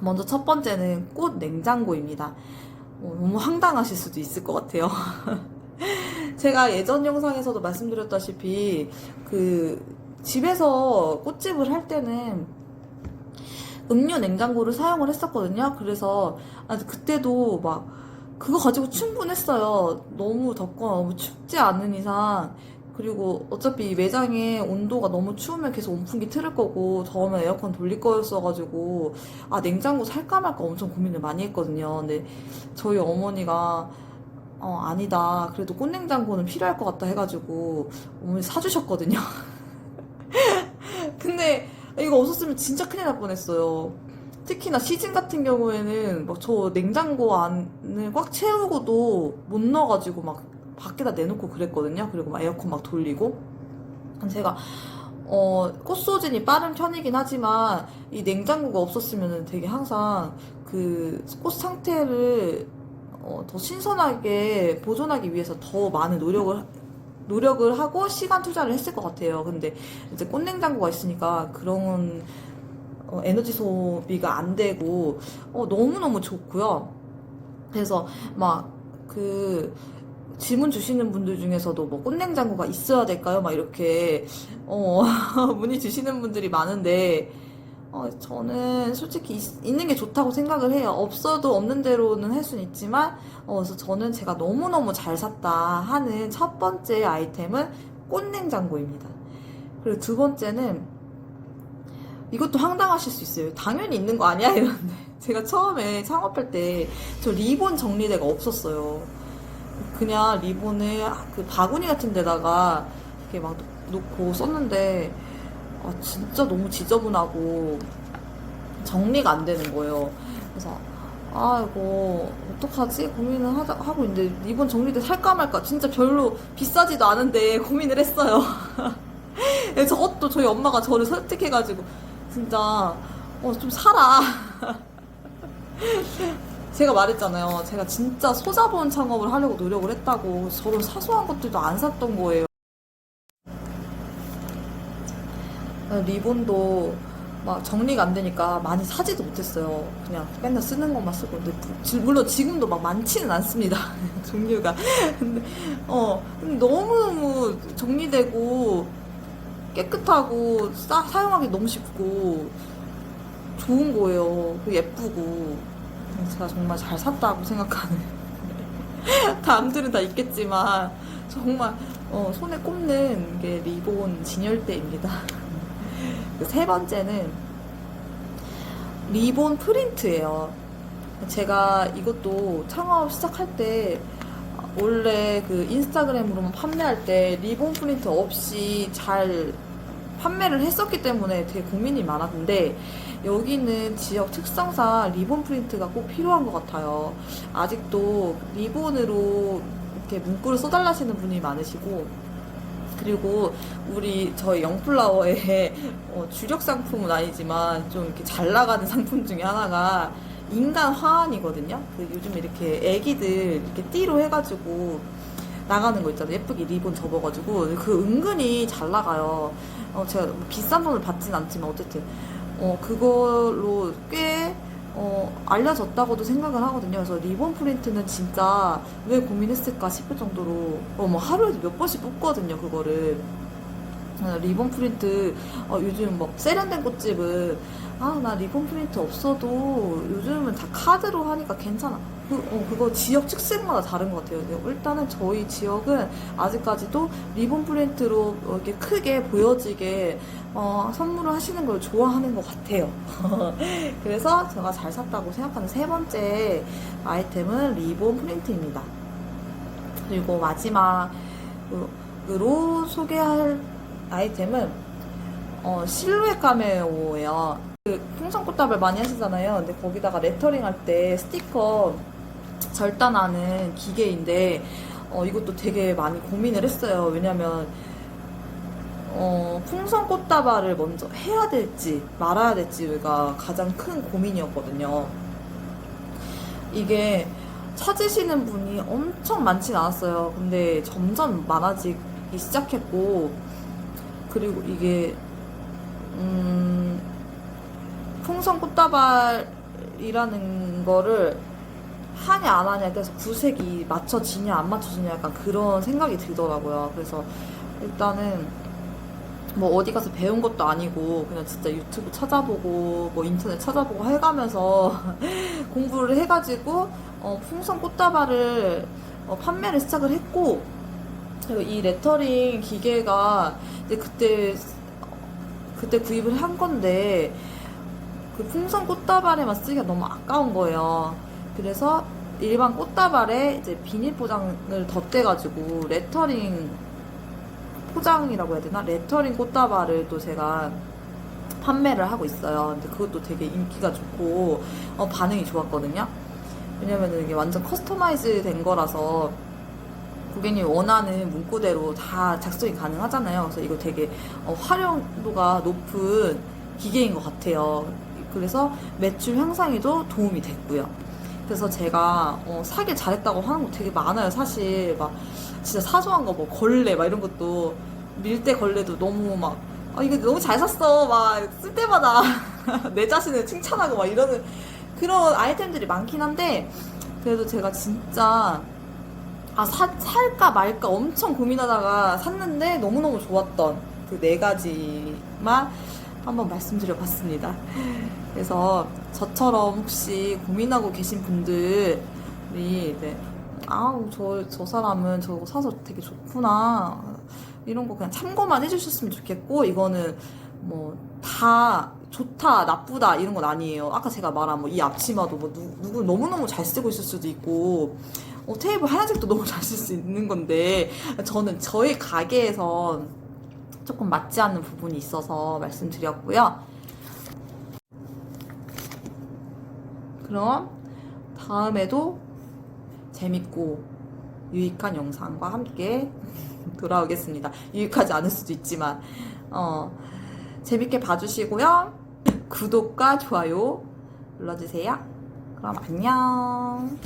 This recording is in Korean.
먼저 첫 번째는 꽃 냉장고입니다. 어, 너무 황당하실 수도 있을 것 같아요. 제가 예전 영상에서도 말씀드렸다시피 그 집에서 꽃집을 할 때는 음료 냉장고를 사용을 했었거든요. 그래서 아, 그때도 막 그거 가지고 충분했어요. 너무 덥거나 너무 춥지 않은 이상 그리고 어차피 매장에 온도가 너무 추우면 계속 온풍기 틀을 거고 더우면 에어컨 돌릴 거였어가지고 아 냉장고 살까 말까 엄청 고민을 많이 했거든요. 근데 저희 어머니가 어 아니다 그래도 꽃냉장고는 필요할 것 같다 해가지고 어머니 사주셨거든요. 근데 이거 없었으면 진짜 큰일 날 뻔했어요. 특히나 시즌 같은 경우에는 막 저 냉장고 안을 꽉 채우고도 못 넣어가지고 막 밖에다 내놓고 그랬거든요. 그리고 막 에어컨 막 돌리고. 제가 어, 꽃소진이 빠른 편이긴 하지만 이 냉장고가 없었으면 되게 항상 그 꽃 상태를 어, 더 신선하게 보존하기 위해서 더 많은 노력을 노력을 하고 시간 투자를 했을 것 같아요. 근데 이제 꽃냉장고가 있으니까 그런 어, 에너지 소비가 안 되고 어, 너무 너무 좋고요. 그래서 막그 질문 주시는 분들 중에서도 뭐 꽃냉장고가 있어야 될까요? 막 이렇게 어, 문의 주시는 분들이 많은데 어, 저는 솔직히 있, 는게 좋다고 생각을 해요. 없어도 없는 대로는 할 수는 있지만 어, 그래서 저는 제가 너무너무 잘 샀다 하는 첫 번째 아이템은 꽃냉장고입니다. 그리고 두 번째는 이것도 황당하실 수 있어요. 당연히 있는 거 아니야? 이런데. 제가 처음에 창업할 때 저 리본 정리대가 없었어요. 그냥 리본을 그 바구니 같은 데다가 이렇게 막 놓고 썼는데 아, 진짜 너무 지저분하고 정리가 안 되는 거예요. 그래서 아 이거 어떡하지 고민을 하자, 하고 있는데 리본 정리대 살까 말까 진짜 별로 비싸지도 않은데 고민을 했어요. 저것도 저희 엄마가 저를 설득해가지고 진짜 어 좀 사라. 제가 말했잖아요. 제가 진짜 소자본 창업을 하려고 노력을 했다고 저런 사소한 것들도 안 샀던 거예요. 리본도 막 정리가 안 되니까 많이 사지도 못했어요. 그냥 맨날 쓰는 것만 쓰고. 근데 지- 물론 지금도 막 많지는 않습니다. 종류가. 근데, 어, 너무너무 정리되고 깨끗하고 싸, 사용하기 너무 쉽고 좋은 거예요. 그리고 예쁘고. 제가 정말 잘 샀다고 생각하는. 남들은 다 있겠지만 정말 어, 손에 꼽는 게 리본 진열대입니다. 그세 번째는 리본 프린트예요. 제가 이것도 창업 시작할 때 원래 그 인스타그램으로만 판매할 때 리본 프린트 없이 잘 판매를 했었기 때문에 되게 고민이 많았는데 여기는 지역 특성상 리본 프린트가 꼭 필요한 것 같아요. 아직도 리본으로 이렇게 문구를 써달라시는 분이 많으시고 그리고 우리 저희 영플라워의 어, 주력 상품은 아니지만 좀 이렇게 잘 나가는 상품 중에 하나가 인간 화환이거든요. 그 요즘 이렇게 애기들 이렇게 띠로 해가지고 나가는 거 있잖아요. 예쁘게 리본 접어가지고 그 은근히 잘 나가요. 어, 제가 뭐 비싼 돈을 받진 않지만 어쨌든 어, 그걸로 꽤 어, 알려졌다고도 생각을 하거든요. 그래서 리본 프린트는 진짜 왜 고민했을까 싶을 정도로 어, 뭐 하루에도 몇 번씩 뽑거든요. 그거를. 어, 리본 프린트 어, 요즘 뭐 세련된 꽃집은 아 나 리본 프린트 없어도 요즘은 다 카드로 하니까 괜찮아. 그, 어, 그거 지역 특색마다 다른 것 같아요. 일단은 저희 지역은 아직까지도 리본 프린트로 어, 이렇게 크게 보여지게 어, 선물을 하시는 걸 좋아하는 것 같아요. 그래서 제가 잘 샀다고 생각하는 세 번째 아이템은 리본 프린트입니다. 그리고 마지막으로 소개할 아이템은 어, 실루엣 카메오예요. 그 풍선꽃다발 많이 하시잖아요. 근데 거기다가 레터링 할 때 스티커 절단하는 기계인데 어, 이것도 되게 많이 고민을 했어요. 왜냐면 어, 풍선 꽃다발을 먼저 해야 될지 말아야 될지가 가장 큰 고민이었거든요. 이게 찾으시는 분이 엄청 많진 않았어요. 근데 점점 많아지기 시작했고 그리고 이게 음, 풍선 꽃다발을 색깔이라는 거를 하냐 안 하냐에 따라서 구색이 맞춰지냐 안 맞춰지냐 약간 그런 생각이 들더라고요. 그래서 일단은 뭐 어디 가서 배운 것도 아니고 그냥 진짜 유튜브 찾아보고 뭐 인터넷 찾아보고 해가면서 공부를 해가지고 어, 풍선 꽃다발을 어, 판매를 시작을 했고 그리고 이 레터링 기계가 이제 그때 그때 구입을 한 건데 그 풍선 꽃다발에 만 쓰기가 너무 아까운 거예요. 그래서 일반 꽃다발에 이제 비닐 포장을 덧대가지고 레터링 포장이라고 해야 되나? 레터링 꽃다발을 또 제가 판매를 하고 있어요. 근데 그것도 되게 인기가 좋고 어, 반응이 좋았거든요. 왜냐면은 이게 완전 커스터마이즈 된 거라서 고객님이 원하는 문구대로 다 작성이 가능하잖아요. 그래서 이거 되게 어, 활용도가 높은 기계인 것 같아요. 그래서 매출 향상에도 도움이 됐고요. 그래서 제가 어, 사길 잘했다고 하는 거 되게 많아요. 사실 막 진짜 사소한 거 뭐 걸레 막 이런 것도 밀대 걸레도 너무 막 아, 이거 너무 잘 샀어. 막 쓸 때마다 내 자신을 칭찬하고 막 이러는 그런 아이템들이 많긴 한데 그래도 제가 진짜 아, 사, 살까 말까 엄청 고민하다가 샀는데 너무너무 좋았던 그 네 가지만 한번 말씀드려 봤습니다. 그래서 저처럼 혹시 고민하고 계신 분들이 네, 아우, 저, 저 사람은 저거 사서 되게 좋구나. 이런 거 그냥 참고만 해주셨으면 좋겠고, 이거는 뭐, 다 좋다, 나쁘다, 이런 건 아니에요. 아까 제가 말한 뭐, 이 앞치마도 뭐, 누, 누구 너무너무 잘 쓰고 있을 수도 있고, 어, 테이블 하얀색도 너무 잘 쓸 수 있는 건데, 저는 저희 가게에서 조금 맞지 않는 부분이 있어서 말씀드렸고요. 그럼 다음에도 재밌고 유익한 영상과 함께 돌아오겠습니다. 유익하지 않을 수도 있지만, 어, 재밌게 봐주시고요. 구독과 좋아요 눌러주세요. 그럼 안녕.